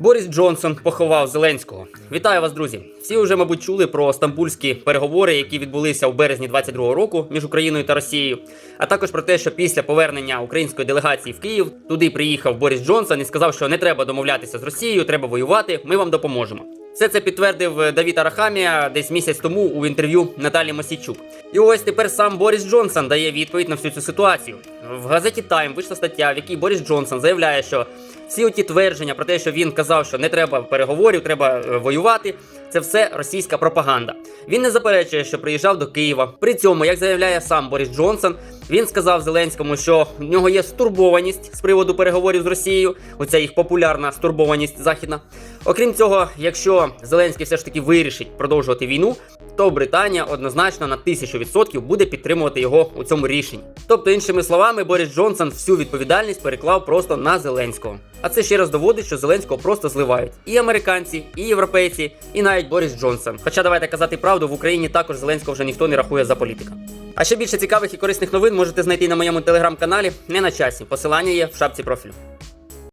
Борис Джонсон поховав Зеленського. Вітаю вас, друзі! Всі вже, мабуть, чули про стамбульські переговори, які відбулися у березні 22-го року між Україною та Росією, а також про те, що після повернення української делегації в Київ туди приїхав Борис Джонсон і сказав, що не треба домовлятися з Росією, треба воювати. Ми вам допоможемо. Все це підтвердив е, Давід Арахамія десь місяць тому у інтерв'ю Наталі Мосійчук. І ось тепер сам Борис Джонсон дає відповідь на всю цю ситуацію. В газеті Тайм вийшла стаття, в якій Борис Джонсон заявляє, що всі оті твердження про те, що він казав, що не треба переговорів, треба е, воювати. Це все російська пропаганда. Він не заперечує, що приїжджав до Києва. При цьому, як заявляє сам Борис Джонсон, він сказав Зеленському, що в нього є стурбованість з приводу переговорів з Росією. Оця їх популярна стурбованість західна. Окрім цього, якщо Зеленський все ж таки вирішить продовжувати війну, то Британія однозначно на тисячу відсотків буде підтримувати його у цьому рішенні. Тобто, іншими словами, Борис Джонсон всю відповідальність переклав просто на Зеленського. А це ще раз доводить, що Зеленського просто зливають і американці, і європейці, і навіть Борис Джонсон. Хоча давайте казати правду, в Україні також Зеленського вже ніхто не рахує за політика. А ще більше цікавих і корисних новин можете знайти на моєму телеграм-каналі не на часі. Посилання є в шапці профілю.